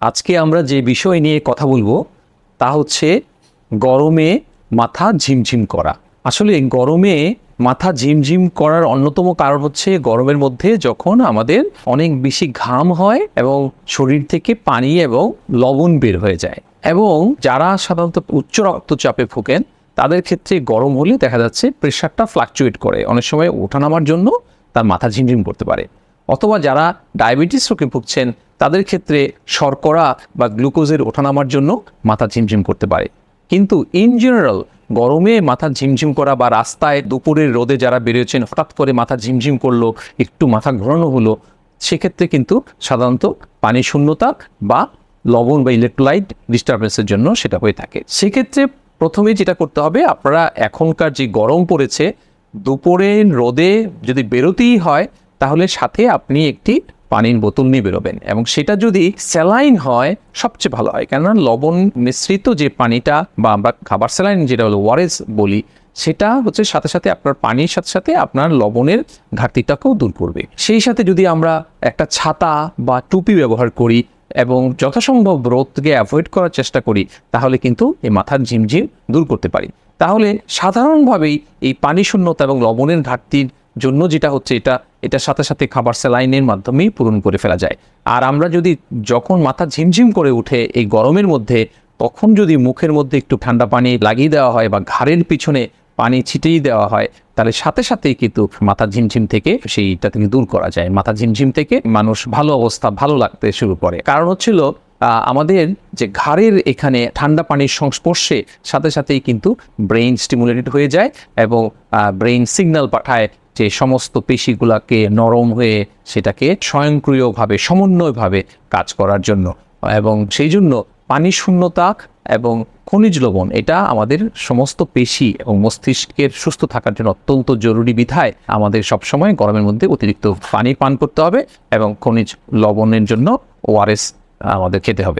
আজকে আমরা যে বিষয় নিয়ে কথা বলব, তা হচ্ছে গরমে মাথা ঝিমঝিম করা। আসলে গরমে মাথা ঝিমঝিম করার অন্যতম কারণ হচ্ছে গরমের মধ্যে যখন আমাদের অনেক বেশি ঘাম হয় এবং শরীর থেকে পানি এবং লবণ বের হয়ে যায়। এবং যারা সাধারণত উচ্চ রক্তচাপে ভোগেন, তাদের ক্ষেত্রে গরম হলে দেখা যাচ্ছে প্রেশারটা ফ্লাকচুয়েট করে। অনেক সময় ওঠানামার জন্য তার মাথা ঝিমঝিম করতে পারে। অথবা যারা ডায়াবেটিস রোগে ভুগছেন, তাদের ক্ষেত্রে শর্করা বা গ্লুকোজের ওঠানামার জন্য মাথা ঝিমঝিম করতে পারে। কিন্তু ইন জেনারেল গরমে মাথা ঝিমঝিম করা বা রাস্তায় দুপুরের রোদে যারা বেরিয়েছেন, হঠাৎ করে মাথা ঝিমঝিম করল, একটু মাথা ঘোরানো হলো, সেক্ষেত্রে কিন্তু সাধারণত পানি শূন্যতা বা লবণ বা ইলেকট্রোলাইট ডিস্টারবেন্সের জন্য সেটা হয়ে থাকে। সেক্ষেত্রে প্রথমে যেটা করতে হবে, আপনারা এখনকার যে গরম পড়েছে দুপুরে রোদে যদি বেরোতেই হয় তাহলে সাথে আপনি একটি পানির বোতল নিয়ে বেরোবেন এবং সেটা যদি স্যালাইন হয়, সবচেয়ে ভালো হয়। কেননা লবণ মিশ্রিত যে পানিটা বা আমরা খাবার স্যালাইন যেটা হলো ওয়ারেস বলি, সেটা হচ্ছে সাথে সাথে আপনার পানির সাথে সাথে আপনার লবণের ঘাটতিটাকেও দূর করবে। সেই সাথে যদি আমরা একটা ছাতা বা টুপি ব্যবহার করি এবং যথাসম্ভব রোদকে অ্যাভয়েড করার চেষ্টা করি, তাহলে কিন্তু এই মাথার ঝিমঝিম দূর করতে পারি। তাহলে সাধারণভাবেই এই পানি শূন্যতা এবং লবণের ঘাটতির জন্য যেটা হচ্ছে এটা এটার সাথে সাথে খাবার স্যালাইনের মাধ্যমেই পূরণ করে ফেলা যায়। আর আমরা যদি যখন মাথা ঝিমঝিম করে উঠে এই গরমের মধ্যে, তখন যদি মুখের মধ্যে একটু ঠান্ডা পানি লাগিয়ে দেওয়া হয় বা ঘাড়ের পিছনে পানি ছিটিয়ে দেওয়া হয়, তাহলে সাথে সাথেই কিন্তু মাথা ঝিমঝিম থেকে সেইটা থেকে দূর করা যায়। মাথা ঝিমঝিম থেকে মানুষ ভালো অবস্থা, ভালো লাগতে শুরু করে। কারণ হচ্ছিল আমাদের যে ঘাড়ের এখানে ঠান্ডা পানির সংস্পর্শে সাথে সাথেই কিন্তু ব্রেইন স্টিমুলেটেড হয়ে যায় এবং ব্রেইন সিগন্যাল পাঠায় যে সমস্ত পেশিগুলোকে নরম হয়ে সেটাকে স্বয়ংক্রিয়ভাবে, সমন্বয়ভাবে কাজ করার জন্য। এবং সেই জন্য পানি শূন্যতা এবং খনিজ লবণ, এটা আমাদের সমস্ত পেশি এবং মস্তিষ্কের সুস্থ থাকার জন্য অত্যন্ত জরুরি বিধায় আমাদের সবসময় গরমের মধ্যে অতিরিক্ত পানি পান করতে হবে এবং খনিজ লবণের জন্য ওআরএস আমাদের খেতে হবে।